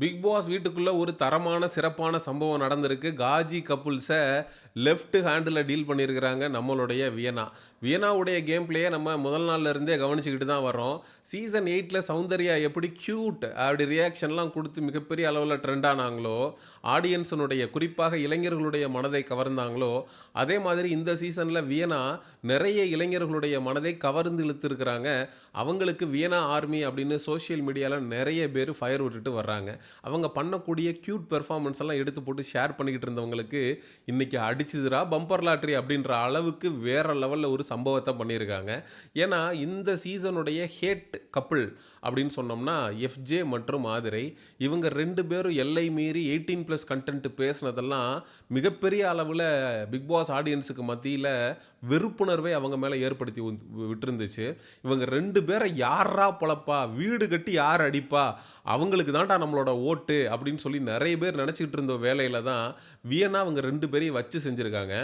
Big pass வீட்டுக்குள்ளே ஒரு தரமான சிறப்பான சம்பவம் நடந்திருக்கு. காஜி கப்புல்ஸை லெஃப்ட் ஹேண்டில் டீல் பண்ணியிருக்கிறாங்க நம்மளுடைய வியனா. வியனாவுடைய கேம் பிளேயை நம்ம முதல் நாள்லேருந்தே கவனிச்சுக்கிட்டு தான் வரோம் சீசன் எயிட்டில் சௌந்தர்யா எப்படி க்யூட் அப்படி ரியாக்ஷன்லாம் கொடுத்து மிகப்பெரிய அளவில் ட்ரெண்ட் ஆனாங்களோ ஆடியன்ஸனுடைய குறிப்பாக இளைஞர்களுடைய மனதை கவர்ந்தாங்களோ அதே மாதிரி இந்த சீசனில் வியனா நிறைய இளைஞர்களுடைய மனதை கவர்ந்து இழுத்துருக்கிறாங்க. அவங்களுக்கு வியனா ஆர்மி அப்படின்னு சோஷியல் மீடியாவில் நிறைய பேர் ஃபயர் விட்டுட்டு வர்றாங்க. அவங்க பண்ணக்கூடிய க்யூட் பெர்ஃபார்மன்ஸ் எல்லாம் எடுத்து போட்டு ஷேர் பண்ணிக்கிட்டு இருந்தவங்களுக்கு இன்னைக்கு அடிச்சுதுரா பம்பர் லாட்ரி அப்படின்ற அளவுக்கு வேற லெவலில் ஒரு சம்பவத்தை பண்ணியிருக்காங்க. ஏன்னா இந்த சீசனுடைய ஹேட் கப்பிள் அப்படின்னு சொன்னோம்னா எஃப்ஜே மற்றும் ஆதிரை இவங்க ரெண்டு பேரும் எல்லை மீறி எயிட்டீன் ப்ளஸ் கண்டென்ட் பேசுனதெல்லாம் மிகப்பெரிய அளவில் பிக் பாஸ் ஆடியன்ஸுக்கு மத்தியில் வெறுப்புணர்வை அவங்க மேலே ஏற்படுத்தி விட்டுருந்துச்சு. இவங்க ரெண்டு பேரை யாரா பொழப்பா வீடு கட்டி யார் அடிப்பா அவங்களுக்கு தான்டா நம்மளோட ஓட்டு அப்படின்னு சொல்லி நிறைய பேர் நினச்சிக்கிட்டு இருந்த வேலையில் தான் வியனா அவங்க ரெண்டு பேரையும் வச்சு செஞ்சுருக்காங்க.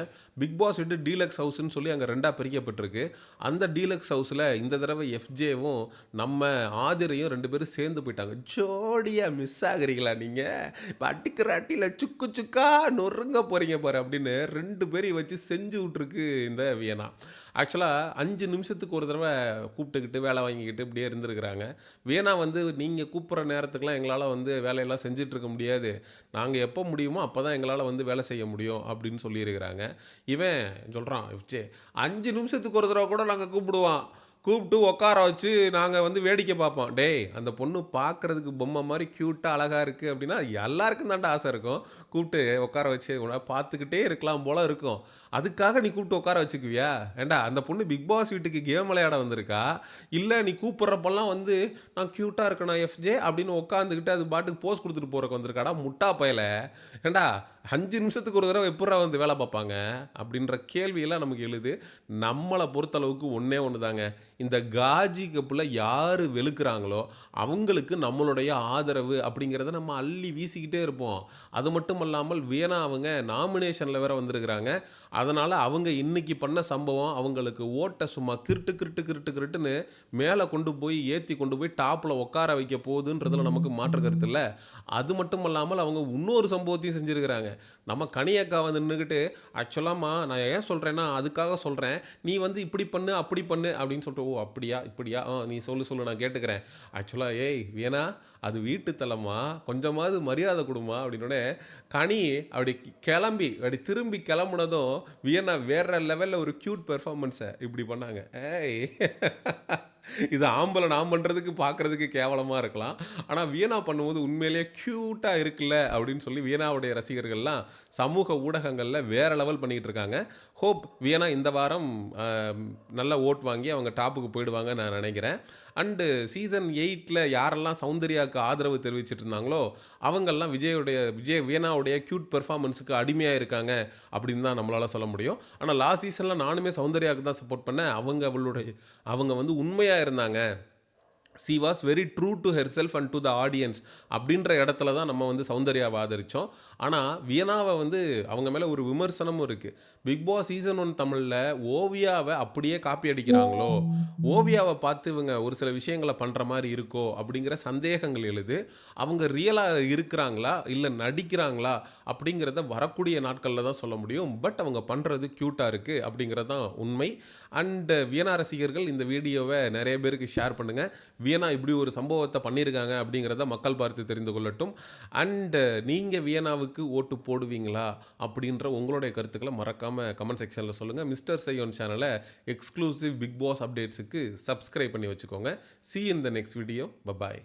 பிக் பாஸ் விட்டு டீலக்ஸ் ஹவுஸ்ன்னு சொல்லி அங்கே ரெண்டாக பிரிக்கப்பட்டிருக்கு. அந்த டீலக்ஸ் ஹவுஸில் இந்த தடவை எஃப்ஜேவும் நம்ம ஆதிரையும் ரெண்டு பேரும் சேர்ந்து போயிட்டாங்க. ஜோடியாக மிஸ் ஆகுறீங்களா நீங்கள் இப்போ அடிக்கிற அட்டியில் சுக்கு சுக்கா நொறுங்க போகிறீங்க பாரு அப்படின்னு ரெண்டு பேரையும் வச்சு செஞ்சு விட்ருக்கு இந்த வியனா ஆக்சுவலாக அஞ்சு நிமிஷத்துக்கு ஒரு தடவை கூப்பிட்டுக்கிட்டு வேலை வாங்கிக்கிட்டு இப்படியே இருந்திருக்கிறாங்க. வியனா வந்து நீங்கள் கூப்பிட்ற நேரத்துக்குலாம் எங்களால் வந்து வேலையெல்லாம் செஞ்சுட்டு இருக்க முடியாது. நாங்கள் எப்போ முடியுமோ அப்போ தான் எங்களால் வந்து வேலை செய்ய முடியும் அப்படின்னு சொல்லியிருக்கிறாங்க. இவன் சொல்கிறான் எஃப்ஜே அஞ்சு நிமிஷத்துக்கு ஒரு தடவை கூட நாங்கள் கூப்பிடுவான். கூப்பிட்டு உட்கார வச்சு நாங்கள் வந்து வேடிக்கை பார்ப்போம். டேய் அந்த பொண்ணு பார்க்கறதுக்கு பொம்மை மாதிரி க்யூட்டாக அழகாக இருக்குது அப்படின்னா எல்லாருக்கும் தாண்டா ஆசை இருக்கும். கூப்பிட்டு உட்கார வச்சு உன்னை பார்த்துக்கிட்டே இருக்கலாம் போல் இருக்கும். அதுக்காக நீ கூப்பிட்டு உட்கார வச்சுக்குவியா? ஏண்டா அந்த பொண்ணு பிக் பாஸ் வீட்டுக்கு கேம் விளையாட வந்திருக்கா? இல்லை நீ கூப்பிட்றப்பெல்லாம் வந்து நான் க்யூட்டாக இருக்கணும் எஃப்ஜே அப்படின்னு உட்காந்துக்கிட்டு அது பாட்டுக்கு போஸ்ட் கொடுத்துட்டு போகிறக்கு வந்திருக்காடா முட்டா பயல. ஏண்டா அஞ்சு நிமிஷத்துக்கு ஒரு தடவை எப்படா வந்து வேலை பார்ப்பாங்க? அப்படின்ற கேள்வியெல்லாம் நமக்கு எழுது. நம்மளை பொறுத்தளவுக்கு ஒன்றே ஒன்று தாங்க இந்த காஜி கப்பில் யார் வெளுக்கிறாங்களோ அவங்களுக்கு நம்மளுடைய ஆதரவு அப்படிங்கிறத நம்ம அள்ளி வீசிக்கிட்டே இருப்போம். அது மட்டும் இல்லாமல் வேணா அவங்க நாமினேஷனில் வேற வந்திருக்கிறாங்க. அதனால் அவங்க இன்னைக்கு பண்ண சம்பவம் அவங்களுக்கு ஓட்டை சும்மா கிருட்டு கிருட்டு கிருட்டு கிருட்டுன்னு மேலே கொண்டு போய் ஏற்றி கொண்டு போய் டாப்பில் உட்கார வைக்க போகுதுன்றதுல நமக்கு மாற்று கருத்து இல்லை. அது மட்டும் இல்லாமல் அவங்க இன்னொரு சம்பவத்தையும் செஞ்சுருக்கிறாங்க. நம்ம கனியக்கா வந்து நின்றுக்கிட்டு ஆக்சுவலாமா நான் ஏன் சொல்கிறேன்னா அதுக்காக சொல்கிறேன் நீ வந்து இப்படி பண்ணு அப்படி பண்ணு அப்படின்னு சொல்லிட்டு ஓ அப்படியா இப்படியா? ஆ நீ சொல்லு சொல்லு நான் கேட்டுக்கிறேன். ஆக்சுவலாக ஏய் வேணா அது வீட்டு தலமா? கொஞ்சமாவது மரியாதை கொடுமா? அப்படின்னோடனே கனி அப்படி கிளம்பி அப்படி திரும்பி கிளம்புனதும் வியன்னா வேற லெவலில் ஒரு க்யூட் பெர்ஃபார்மன்ஸை இப்படி பண்ணாங்க. ஏய் இது ஆம்பளை நான் பண்ணுறதுக்கு பார்க்குறதுக்கு கேவலமாக இருக்கலாம். ஆனால் வியனா பண்ணும்போது உண்மையிலேயே க்யூட்டாக இருக்குல்ல அப்படின்னு சொல்லி வியனாவுடைய ரசிகர்கள்லாம் சமூக ஊடகங்களில் வேற லெவல் பண்ணிக்கிட்டு இருக்காங்க. ஹோப் வியனா இந்த வாரம் நல்ல ஓட் வாங்கி அவங்க டாப்புக்கு போயிடுவாங்க நான் நினைக்கிறேன். அண்டு சீசன் எயிட்டில் யாரெல்லாம் சௌந்தர்யாவுக்கு ஆதரவு தெரிவிச்சிட்டு இருந்தாங்களோ அவங்கெல்லாம் விஜயோடைய விஜய் வீணாவுடைய க்யூட் பெர்ஃபார்மன்ஸுக்கு அடிமையாக இருக்காங்க அப்படின்னு தான் நம்மளால் சொல்ல முடியும். ஆனால் லாஸ்ட் சீசனில் நானுமே சௌந்தர்யாவுக்கு தான் சப்போர்ட் பண்ணேன். அவங்க அவளுடைய அவங்க வந்து உண்மையாக இருந்தாங்க. She was very true to herself and to the audience அப்படின்ற இடத்துல தான் நம்ம வந்து சௌந்தர்யாவை ஆதரித்தோம் ஆனால் வியனாவை வந்து அவங்க மேலே ஒரு விமர்சனமும் இருக்குது பிக் பாஸ் சீசன் ஒன் தமிழில் ஓவியாவை அப்படியே காப்பி அடிக்கிறாங்களோ? ஓவியாவை பார்த்து இவங்க ஒரு சில விஷயங்களை பண்ணுற மாதிரி இருக்கோ? அப்படிங்கிற சந்தேகங்கள் எழுது. அவங்க ரியலாக இருக்கிறாங்களா? இல்லை நடிக்கிறாங்களா? அப்படிங்கிறத வரக்கூடிய நாட்களில் தான் சொல்ல முடியும். பட் அவங்க பண்ணுறது க்யூட்டாக இருக்குது அப்படிங்கிறது தான் உண்மை. அண்டு வியனா ரசிகர்கள் இந்த வீடியோவை நிறைய பேருக்கு ஷேர் பண்ணுங்கள் வியனா இப்படி ஒரு சம்பவத்தை பண்ணியிருக்காங்க அப்படிங்கிறத மக்கள் பார்த்து தெரிந்து கொள்ளட்டும். அண்டு நீங்கள் வியனாவுக்கு ஓட்டு போடுவீங்களா? அப்படின்ற உங்களுடைய கருத்துக்களை மறக்காமல் கமெண்ட் செக்ஷனில் சொல்லுங்கள் மிஸ்டர் சையோன் சேனலை எக்ஸ்க்ளூசிவ் பிக் பாஸ் அப்டேட்ஸுக்கு சப்ஸ்கிரைப் பண்ணி வச்சுக்கோங்க. See in the next video bye bye